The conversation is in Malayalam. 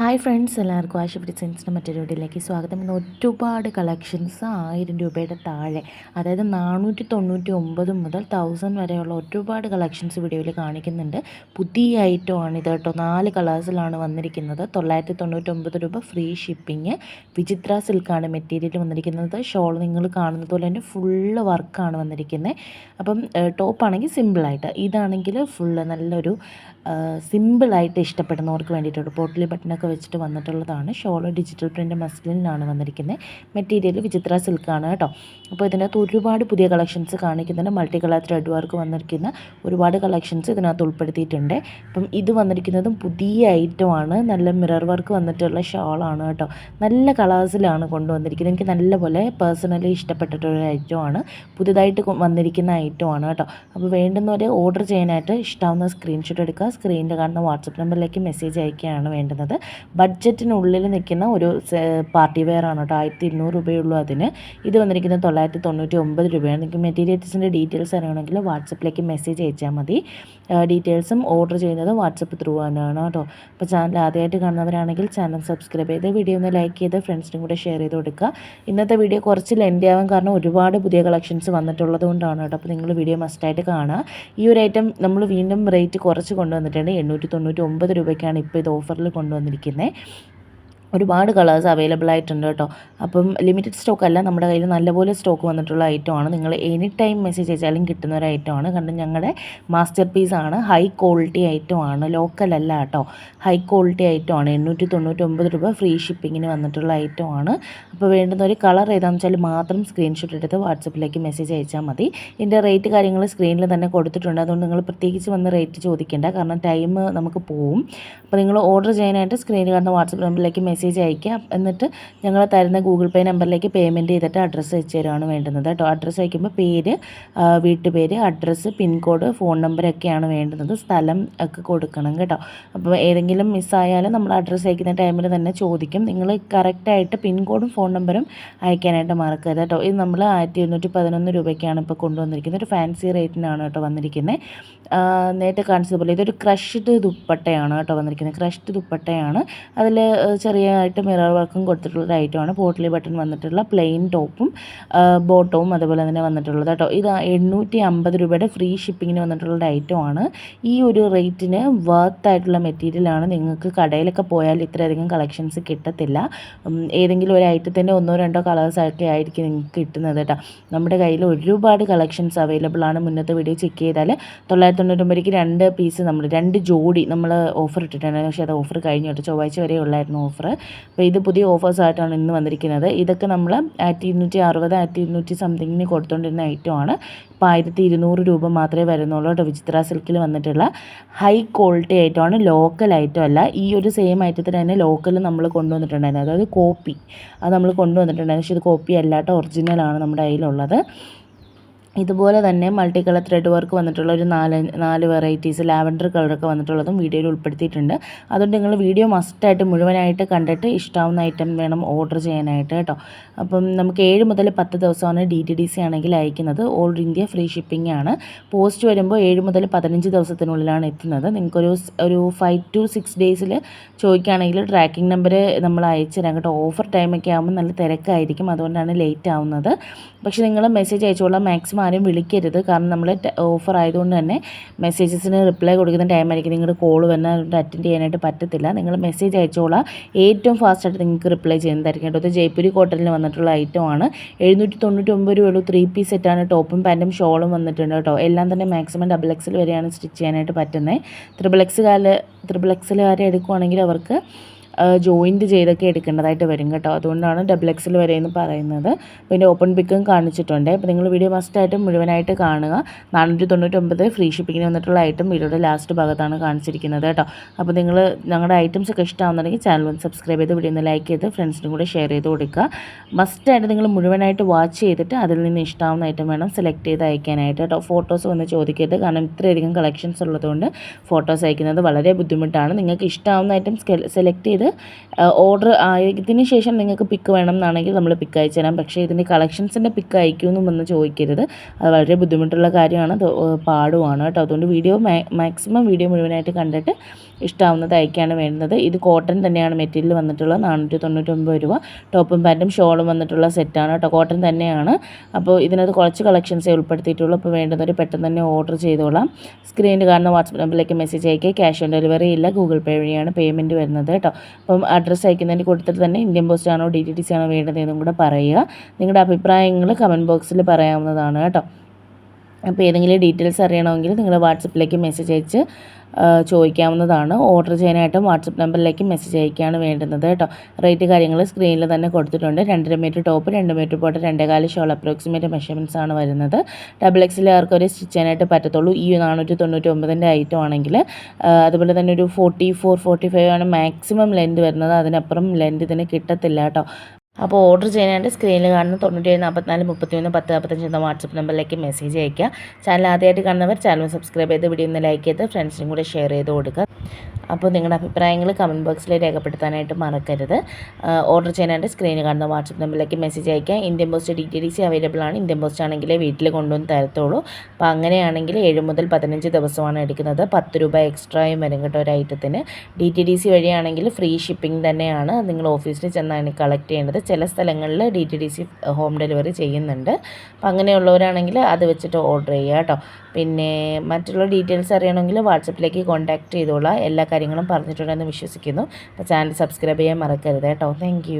ഹായ് ഫ്രണ്ട്സ് എല്ലാവർക്കും ആശുപത്രി സെൻസിന്റെ മറ്റൊരു വീഡിയോയിലേക്ക് സ്വാഗതം. ഇന്ന് ഒരുപാട് കളക്ഷൻസ് ആയിരം രൂപയുടെ താഴെ അതായത് നാനൂറ്റി തൊണ്ണൂറ്റി ഒമ്പത് മുതൽ തൗസൻഡ് വരെയുള്ള ഒരുപാട് കളക്ഷൻസ് വീഡിയോയിൽ കാണിക്കുന്നുണ്ട്. പുതിയ ഐറ്റമാണ് ഇത് കേട്ടോ. നാല് കളേഴ്സിലാണ് വന്നിരിക്കുന്നത്. തൊള്ളായിരത്തി തൊണ്ണൂറ്റി ഒമ്പത് രൂപ ഫ്രീ ഷിപ്പിംഗ്. വിചിത്ര സിൽക്കാണ് മെറ്റീരിയൽ വന്നിരിക്കുന്നത്. ഷോൾ നിങ്ങൾ കാണുന്നത് പോലെ തന്നെ ഫുള്ള് വർക്കാണ് വന്നിരിക്കുന്നത്. അപ്പം ടോപ്പാണെങ്കിൽ സിമ്പിളായിട്ട് ഇതാണെങ്കിൽ ഫുള്ള് നല്ലൊരു സിമ്പിളായിട്ട് ഇഷ്ടപ്പെടുന്നവർക്ക് വേണ്ടിയിട്ടുണ്ട് പോട്ടിലി ബട്ടനൊക്കെ വെച്ചിട്ട് വന്നിട്ടുള്ളതാണ്. ഷോൾ ഡിജിറ്റൽ പ്രിന്റ് മസ്ലിനാണ് വന്നിരിക്കുന്നത് മെറ്റീരിയൽ വിചിത്ര സിൽക്കാണ് കേട്ടോ. അപ്പോൾ ഇതിനകത്ത് ഒരുപാട് പുതിയ കളക്ഷൻസ് കാണിക്കുന്നുണ്ട്. മൾട്ടി കളർ ത്രെഡ് വർക്ക് വന്നിരിക്കുന്ന ഒരുപാട് കളക്ഷൻസ് ഇതിനകത്ത് ഉൾപ്പെടുത്തിയിട്ടുണ്ട്. അപ്പം ഇത് വന്നിരിക്കുന്നതും പുതിയ ഐറ്റമാണ് നല്ല മിറർ വർക്ക് വന്നിട്ടുള്ള ഷോളാണ് കേട്ടോ. നല്ല കളേഴ്സിലാണ് കൊണ്ടുവന്നിരിക്കുന്നത്. എനിക്ക് നല്ലപോലെ പേഴ്സണലി ഇഷ്ടപ്പെട്ടിട്ടൊരു ഐറ്റമാണ് പുതുതായിട്ട് വന്നിരിക്കുന്ന ഐറ്റമാണ് കേട്ടോ. അപ്പോൾ വേണ്ടുന്നവരെ ഓർഡർ ചെയ്യാനായിട്ട് ഇഷ്ടാവുന്ന സ്ക്രീൻഷോട്ട് എടുക്കുക. സ്ക്രീനിൽ കാണുന്ന വാട്സപ്പ് നമ്പറിലേക്ക് മെസ്സേജ് അയക്കുകയാണ് വേണ്ടുന്നത്. ബഡ്ജറ്റിനുള്ളിൽ നിൽക്കുന്ന ഒരു പാർട്ടി വെയർ ആണ് കേട്ടോ. ആയിരത്തി ഇരുന്നൂറ് രൂപയുള്ളൂ അതിന്. ഇത് വന്നിരിക്കുന്നത് തൊള്ളായിരത്തി തൊണ്ണൂറ്റി ഒമ്പത് രൂപയാണ്. നിങ്ങൾക്ക് മെറ്റീരിയൽസിന്റെ ഡീറ്റെയിൽസ് അറിയണമെങ്കിൽ വാട്സപ്പിലേക്ക് മെസ്സേജ് അയച്ചാൽ മതി. ഡീറ്റെയിൽസും ഓർഡർ ചെയ്യുന്നത് വാട്സപ്പ് ത്രൂ ആണ് കേട്ടോ. അപ്പോൾ ചാനൽ ആദ്യമായിട്ട് കാണുന്നവരാണെങ്കിൽ ചാനൽ സബ്സ്ക്രൈബ് ചെയ്ത് വീഡിയോ ഒന്ന് ലൈക്ക് ചെയ്ത് ഫ്രണ്ട്സിനും കൂടെ ഷെയർ ചെയ്ത് കൊടുക്കുക. ഇന്നത്തെ വീഡിയോ കുറച്ച് ലെൻഡി ആവാൻ കാരണം ഒരുപാട് പുതിയ കളക്ഷൻസ് വന്നിട്ടുള്ളത് കൊണ്ടാണ് കേട്ടോ. അപ്പോൾ നിങ്ങൾ വീഡിയോ മസ്റ്റായിട്ട് കാണുക. ഈ ഒരു ഐറ്റം നമ്മൾ വീണ്ടും റേറ്റ് കുറച്ച് കൊണ്ടുവന്നിട്ടുണ്ട്. എണ്ണൂറ്റി തൊണ്ണൂറ്റി ഒമ്പത് രൂപയ്ക്കാണ് ഇപ്പോൾ ഇത് ഓഫറിൽ കൊണ്ടുവന്നിരിക്കുന്നത്. ഇരിക്കുന്നത് ഒരുപാട് കളേഴ്സ് അവൈലബിൾ ആയിട്ടുണ്ട് കേട്ടോ. അപ്പം ലിമിറ്റഡ് സ്റ്റോക്ക് അല്ല നമ്മുടെ കയ്യിൽ നല്ലപോലെ സ്റ്റോക്ക് വന്നിട്ടുള്ള ഐറ്റമാണ് നിങ്ങൾ എനി ടൈം മെസ്സേജ് അയച്ചാലും കിട്ടുന്ന ഒരു ഐറ്റമാണ് കാരണം ഞങ്ങളുടെ മാസ്റ്റർ പീസ് ആണ്. ഹൈ ക്വാളിറ്റി ഐറ്റമാണ് ലോക്കൽ അല്ല കേട്ടോ. ഹൈ ക്വാളിറ്റി ഐറ്റമാണ് എണ്ണൂറ്റി തൊണ്ണൂറ്റൊമ്പത് രൂപ ഫ്രീ ഷിപ്പിങ്ങിന് വന്നിട്ടുള്ള ഐറ്റമാണ് അപ്പോൾ വേണ്ടുന്ന ഒരു കളർ ഏതാണെന്ന് വെച്ചാൽ മാത്രം സ്ക്രീൻഷോട്ട് എടുത്ത് വാട്സപ്പിലേക്ക് മെസ്സേജ് അയച്ചാൽ മതി. ഇതിന്റെ റേറ്റ് കാര്യങ്ങൾ സ്ക്രീനിൽ തന്നെ കൊടുത്തിട്ടുണ്ട്. അതുകൊണ്ട് നിങ്ങൾ പ്രത്യേകിച്ച് വന്ന് റേറ്റ് ചോദിക്കേണ്ട. കാരണം ടൈം നമുക്ക് പോവും. അപ്പോൾ നിങ്ങൾ ഓർഡർ ചെയ്യാനായിട്ട് സ്ക്രീനിൽ കാണുന്ന വാട്സപ്പ് നമ്പറിലേക്ക് മെസ്സേജ് മെസ്സേജ് അയക്കുക എന്നിട്ട് ഞങ്ങൾ തരുന്ന ഗൂഗിൾ പേ നമ്പറിലേക്ക് പേയ്മെന്റ് ചെയ്തിട്ട് അഡ്രസ്സ് അയച്ചു തരുവാണ് വേണ്ടുന്നത് കേട്ടോ. അഡ്രസ്സ് അയക്കുമ്പോൾ പേര് വീട്ടുപേര് അഡ്രസ്സ് പിൻകോഡ് ഫോൺ നമ്പറൊക്കെയാണ് വേണ്ടുന്നത്. സ്ഥലം ഒക്കെ കൊടുക്കണം കേട്ടോ. അപ്പോൾ ഏതെങ്കിലും മിസ്സായാലും നമ്മൾ അഡ്രസ്സ് അയക്കുന്ന ടൈമിൽ തന്നെ ചോദിക്കും. നിങ്ങൾ കറക്റ്റായിട്ട് പിൻകോഡും ഫോൺ നമ്പറും അയക്കാനായിട്ട് മറക്കരുത് കേട്ടോ. ഇത് നമ്മൾ ആയിരത്തി എഴുന്നൂറ്റി പതിനൊന്ന് രൂപയ്ക്കാണ് ഇപ്പോൾ കൊണ്ടുവന്നിരിക്കുന്നത്. ഒരു ഫാൻസി റേറ്റിനാണ് കേട്ടോ വന്നിരിക്കുന്നത് നേരത്തെ കാണിച്ചതുപോലെ ഇതൊരു ക്രഷ്ഡ് ദുപ്പട്ടയാണ് കേട്ടോ വന്നിരിക്കുന്നത് ക്രഷ്ഡ് ദുപ്പട്ടയാണ്. അതിൽ ചെറിയ ആയിട്ട് മിറർ വർക്കും കൊടുത്തിട്ടുള്ള ഐറ്റമാണ് പോട്ടിലി ബട്ടൺ വന്നിട്ടുള്ള പ്ലെയിൻ ടോപ്പും ബോട്ടവും അതുപോലെ തന്നെ വന്നിട്ടുള്ളത് കേട്ടോ. ഇത് എണ്ണൂറ്റി അമ്പത് രൂപയുടെ ഫ്രീ ഷിപ്പിങ്ങിന് വന്നിട്ടുള്ള ഐറ്റമാണ് ഈ ഒരു റേറ്റിന് വർത്ത് ആയിട്ടുള്ള മെറ്റീരിയലാണ് നിങ്ങൾക്ക് കടയിലൊക്കെ പോയാൽ ഇത്രയധികം കളക്ഷൻസ് കിട്ടത്തില്ല. ഏതെങ്കിലും ഒരു ഐറ്റത്തിന്റെ ഒന്നോ രണ്ടോ കളേഴ്സൊക്കെ ആയിരിക്കും നിങ്ങൾക്ക് കിട്ടുന്നത് കേട്ടോ. നമ്മുടെ കയ്യിൽ ഒരുപാട് കളക്ഷൻസ് അവൈലബിൾ ആണ്. മുന്നത്തെ വീഡിയോ ചെക്ക് ചെയ്താൽ തൊള്ളായിരത്തി തൊണ്ണൂറ്റൊമ്പതിക്ക് രണ്ട് പീസ് നമ്മൾ രണ്ട് ജോഡി നമ്മൾ ഓഫർ ഇട്ടിട്ടുണ്ടായിരുന്നു. പക്ഷേ അത് ഓഫർ കഴിഞ്ഞു കേട്ടോ. ചൊവ്വാഴ്ച വരെ ഉള്ളായിരുന്നു ഓഫർ അപ്പോൾ ഇത് പുതിയ ഓഫേഴ്സായിട്ടാണ് ഇന്ന് വന്നിരിക്കുന്നത്. ഇതൊക്കെ നമ്മൾ ആയിരത്തി ഇരുന്നൂറ്റി അറുപത് ആയിരത്തി ഇരുന്നൂറ്റി സംതിങ്ങിന് കൊടുത്തുകൊണ്ടിരുന്ന ഐറ്റമാണ് ഇപ്പോൾ ആയിരത്തി ഇരുന്നൂറ് രൂപ മാത്രമേ വരുന്നുള്ളൂ കേട്ടോ. വിചിത്ര സിൽക്കിൽ വന്നിട്ടുള്ള ഹൈ ക്വാളിറ്റി ഐറ്റമാണ് ലോക്കൽ ഐറ്റം അല്ല. ഈ ഒരു സെയിം ഐറ്റത്തിന് തന്നെ ലോക്കൽ നമ്മൾ കൊണ്ടുവന്നിട്ടുണ്ടായിരുന്നു അതായത് കോപ്പി. അത് നമ്മൾ കൊണ്ടുവന്നിട്ടുണ്ടായിരുന്നു. പക്ഷേ ഇത് കോപ്പി അല്ലാട്ടോ ഒറിജിനലാണ് നമ്മുടെ കയ്യിലുള്ളത്. ഇതുപോലെ തന്നെ മൾട്ടി കളർ ത്രെഡ് വർക്ക് വന്നിട്ടുള്ള ഒരു നാല് നാല് വെറൈറ്റീസ് ലാവൻഡർ കളറൊക്കെ വന്നിട്ടുള്ളതും വീഡിയോയിൽ ഉൾപ്പെടുത്തിയിട്ടുണ്ട്. അതുകൊണ്ട് നിങ്ങൾ വീഡിയോ മസ്റ്റായിട്ട് മുഴുവനായിട്ട് കണ്ടിട്ട് ഇഷ്ടാവുന്ന ഐറ്റം വേണം ഓർഡർ ചെയ്യാനായിട്ട് കേട്ടോ. അപ്പം നമുക്ക് ഏഴ് മുതൽ പത്ത് ദിവസമാണ് ഡി ടി ഡി സി ആണെങ്കിൽ അയക്കുന്നത്. ഓൾ ഇന്ത്യ ഫ്രീ ഷിപ്പിംഗ് ആണ്. പോസ്റ്റ് വരുമ്പോൾ ഏഴ് മുതൽ പതിനഞ്ച് ദിവസത്തിനുള്ളിലാണ് എത്തുന്നത്. നിങ്ങൾക്കൊരു ഒരു ഫൈവ് ടു സിക്സ് ഡേയ്സിൽ ചോദിക്കുകയാണെങ്കിൽ ട്രാക്കിംഗ് നമ്പർ നമ്മൾ അയച്ചു തരാം കേട്ടോ. ഓഫർ ടൈമൊക്കെ ആകുമ്പോൾ നല്ല തിരക്കായിരിക്കും. അതുകൊണ്ടാണ് ലേറ്റ് ആവുന്നത്. പക്ഷേ നിങ്ങൾ മെസ്സേജ് അയച്ചോളാം മാക്സിമം ആരും വിളിക്കരുത്. കാരണം നമ്മൾ ഓഫർ ആയതുകൊണ്ട് തന്നെ മെസ്സേജസിന് റിപ്ലൈ കൊടുക്കുന്ന ടൈമായിരിക്കും നിങ്ങളുടെ കോൾ വന്നാൽ അറ്റൻഡ് ചെയ്യാനായിട്ട് പറ്റത്തില്ല. നിങ്ങൾ മെസ്സേജ് അയച്ചോളാം. ഏറ്റവും ഫാസ്റ്റായിട്ട് നിങ്ങൾക്ക് റിപ്ലൈ ചെയ്യുന്നതായിരിക്കും കേട്ടോ. ഇത് ജയ്പൂരി കോട്ടണിൽ വന്നിട്ടുള്ള ഐറ്റമാണ് എഴുന്നൂറ്റി തൊണ്ണൂറ്റി ഒമ്പത് രൂപയുള്ള ത്രീ പീസ് സെറ്റാണ് ടോപ്പും പാന്റും ഷോളും വന്നിട്ടുണ്ട് കേട്ടോ. എല്ലാം തന്നെ മാക്സിമം ഡബിൾ എക്സിൽ വരെയാണ് സ്റ്റിച്ച് ചെയ്യാനായിട്ട് പറ്റുന്നത് ത്രിബിൾ എക്സ് കാൽ ത്രിബിൾ വരെ എടുക്കുവാണെങ്കിൽ അവർക്ക് ജോയിന്റ് ചെയ്തൊക്കെ എടുക്കേണ്ടതായിട്ട് വരും കേട്ടോ. അതുകൊണ്ടാണ് ഡബിൾ എക്സിൽ വരെ എന്ന് പറയുന്നത്. പിന്നെ ഓപ്പൺ പിക്കും കാണിച്ചിട്ടുണ്ട്. അപ്പോൾ നിങ്ങൾ വീഡിയോ മസ്റ്റായിട്ട് മുഴുവനായിട്ട് കാണുക. നാനൂറ്റി തൊണ്ണൂറ്റൊമ്പത് ഫ്രീ ഷിപ്പിങ്ങിന് വന്നിട്ടുള്ള ഐറ്റം വീഡിയോയുടെ ലാസ്റ്റ് ഭാഗത്താണ് കാണിച്ചിരിക്കുന്നത് കേട്ടോ. അപ്പോൾ നിങ്ങൾ ഞങ്ങളുടെ ഐറ്റംസ് ഒക്കെ ഇഷ്ടമാകുന്നുണ്ടെങ്കിൽ ചാനൽ ഒന്ന് സബ്സ്ക്രൈബ് ചെയ്ത് വീഡിയോ ഒന്ന് ലൈക്ക് ചെയ്ത് ഫ്രണ്ട്സിനും കൂടെ ഷെയർ ചെയ്ത് കൊടുക്കുക. മസ്റ്റായിട്ട് നിങ്ങൾ മുഴുവനായിട്ട് വാച്ച് ചെയ്തിട്ട് അതിൽ നിന്ന് ഇഷ്ടമാവുന്ന ഐറ്റം വേണം സെലക്ട് ചെയ്ത് അയക്കാനായിട്ട് കേട്ടോ. ഫോട്ടോസ് വന്ന് ചോദിക്കരുത്. കാരണം ഇത്രയധികം കളക്ഷൻസ് ഉള്ളതുകൊണ്ട് ഫോട്ടോസ് അയക്കുന്നത് വളരെ ബുദ്ധിമുട്ടാണ്. നിങ്ങൾക്ക് ഇഷ്ടമാവുന്ന ഐറ്റം സെലക്ട് ചെയ്ത് ഓർഡർ ആയതിന് ശേഷം നിങ്ങൾക്ക് പിക്ക് വേണം എന്നാണെങ്കിൽ നമ്മൾ പിക്ക് അയച്ചു തരാം. പക്ഷേ ഇതിന്റെ കളക്ഷൻസിന്റെ പിക്ക് അയക്കുമെന്നും വന്ന് ചോദിക്കരുത്. അത് വളരെ ബുദ്ധിമുട്ടുള്ള കാര്യമാണ്. പാടുമാണ് കേട്ടോ. അതുകൊണ്ട് വീഡിയോ മാക്സിമം വീഡിയോ മുഴുവനായിട്ട് കണ്ടിട്ട് ഇഷ്ടാവുന്നത് അയക്കാണ് വേണ്ടത്. ഇത് കോട്ടൺ തന്നെയാണ് മെറ്റീരിയൽ വന്നിട്ടുള്ളത്. നാനൂറ്റി തൊണ്ണൂറ്റൊമ്പത് രൂപ ടോപ്പും പാന്റും ഷോളും വന്നിട്ടുള്ള സെറ്റാണ് കേട്ടോ. കോട്ടൺ തന്നെയാണ്. അപ്പോൾ ഇതിനകത്ത് കുറച്ച് കളക്ഷൻസേ ഉൾപ്പെടുത്തിയിട്ടുള്ളൂ. അപ്പോൾ വേണ്ടുന്നവർ പെട്ടെന്ന് തന്നെ ഓർഡർ ചെയ്തോളാം. സ്ക്രീനിൽ കാണുന്ന വാട്സപ്പ് നമ്പറിലേക്ക് മെസ്സേജ് അയക്കുക. ക്യാഷ് ഓൺ ഡെലിവറി ഇല്ല. ഗൂഗിൾ പേ വഴിയാണ് പേയ്മെന്റ് വരുന്നത് കേട്ടോ. അപ്പം അഡ്രസ്സ് അയക്കുന്നതിന് കൊടുത്തിട്ട് തന്നെ ഇന്ത്യൻ പോസ്റ്റ് ആണോ ഡി ടി ടി സി ആണോ വേണ്ടതെന്നും കൂടെ പറയുക. നിങ്ങളുടെ അഭിപ്രായങ്ങൾ കമന്റ് ബോക്സിൽ പറയാവുന്നതാണ് കേട്ടോ. അപ്പോൾ ഏതെങ്കിലും ഡീറ്റെയിൽസ് അറിയണമെങ്കിൽ നിങ്ങൾ വാട്സപ്പിലേക്ക് മെസ്സേജ് അയച്ച് ചോദിക്കാവുന്നതാണ്. ഓർഡർ ചെയ്യാനായിട്ടും വാട്സപ്പ് നമ്പറിലേക്ക് മെസ്സേജ് അയക്കുകയാണ് വേണ്ടുന്നത് കേട്ടോ. റേറ്റ് കാര്യങ്ങൾ സ്ക്രീനിൽ തന്നെ കൊടുത്തിട്ടുണ്ട്. രണ്ടര മീറ്റർ ടോപ്പ് രണ്ട് മീറ്റർ പോട്ട് രണ്ടേകാൽ ഷോൾ അപ്രോക്സിമേറ്റ് മെഷർമെന്റ്സ് ആണ് വരുന്നത്. ഡബിൾ എക്സിലാർക്ക് ഒരു സ്റ്റിച്ച് ചെയ്യാനായിട്ട് പറ്റത്തുള്ളൂ. ഈ നാനൂറ്റി തൊണ്ണൂറ്റി ഒമ്പതിന്റെ ഐറ്റം ആണെങ്കിൽ അതുപോലെ തന്നെ ഒരു ഫോർട്ടി ഫോർ ഫോർട്ടി ഫൈവ് ആണ് മാക്സിമം ലെന്ത് വരുന്നത്. അതിനപ്പുറം ലെന്ത് ഇതിന് കിട്ടത്തില്ല കേട്ടോ. അപ്പോൾ ഓർഡർ ചെയ്യാനായിട്ട് സ്ക്രീനിൽ കാണുന്ന തൊണ്ണൂറ്റി തൊണ്ണൂറ്റേഴ് നാൽപ്പത്തിനാല് മുപ്പത്തിയൊന്ന് പത്ത് നാൽപ്പത്തഞ്ച് എന്ന വാട്സപ്പ് നമ്പറിലേക്ക് മെസ്സേജ് അയയ്ക്കുക. ചാനൽ ആദ്യമായിട്ട് കാണുന്നവർ ചാനൽ സബ്സ്ക്രൈബ് ചെയ്ത് വീഡിയോ ഒന്ന് ലൈക്ക് ചെയ്ത് ഫ്രണ്ട്സിനും കൂടെ ഷെയർ ചെയ്ത് കൊടുക്കുക. അപ്പോൾ നിങ്ങളുടെ അഭിപ്രായങ്ങൾ കമന്റ് ബോക്സിൽ രേഖപ്പെടുത്താനായിട്ട് മറക്കരുത്. ഓർഡർ ചെയ്യാനായിട്ട് സ്ക്രീനിൽ കാണുന്ന വാട്സപ്പ് നമ്പറിലേക്ക് മെസ്സേജ് അയക്കുക Indian post D T D C available ആണ്. ഇന്ത്യൻ പോസ്റ്റ് ആണെങ്കിൽ വീട്ടിൽ കൊണ്ടുവന്ന് തരത്തുള്ളൂ. അപ്പോൾ അങ്ങനെയാണെങ്കിൽ ഏഴ് മുതൽ പതിനഞ്ച് ദിവസമാണ് എടുക്കുന്നത്. പത്ത് രൂപ എക്സ്ട്രായും വരും കേട്ടോ ഒരു ഐറ്റത്തിന് ഡി ടി ഡി സി വഴിയാണെങ്കിൽ ഫ്രീ ഷിപ്പിംഗ് തന്നെയാണ്. നിങ്ങൾ ഓഫീസിൽ ചെന്നാണ് കളക്ട് ചെയ്യേണ്ടത്. ചില സ്ഥലങ്ങളിൽ D T D C home delivery ചെയ്യുന്നുണ്ട്. അപ്പം അങ്ങനെയുള്ളവരാണെങ്കിൽ അത് വെച്ചിട്ട് ഓർഡർ ചെയ്യുക കേട്ടോ. പിന്നെ മറ്റുള്ള ഡീറ്റെയിൽസ് അറിയണമെങ്കിൽ വാട്സപ്പിലേക്ക് കോൺടാക്റ്റ് ചെയ്തോളാം. എല്ലാ കാര്യങ്ങളും പറഞ്ഞിട്ടുണ്ടെന്ന് വിശ്വസിക്കുന്നു. അപ്പോൾ ചാനൽ സബ്സ്ക്രൈബ് ചെയ്യാൻ മറക്കരുത് കേട്ടോ. താങ്ക്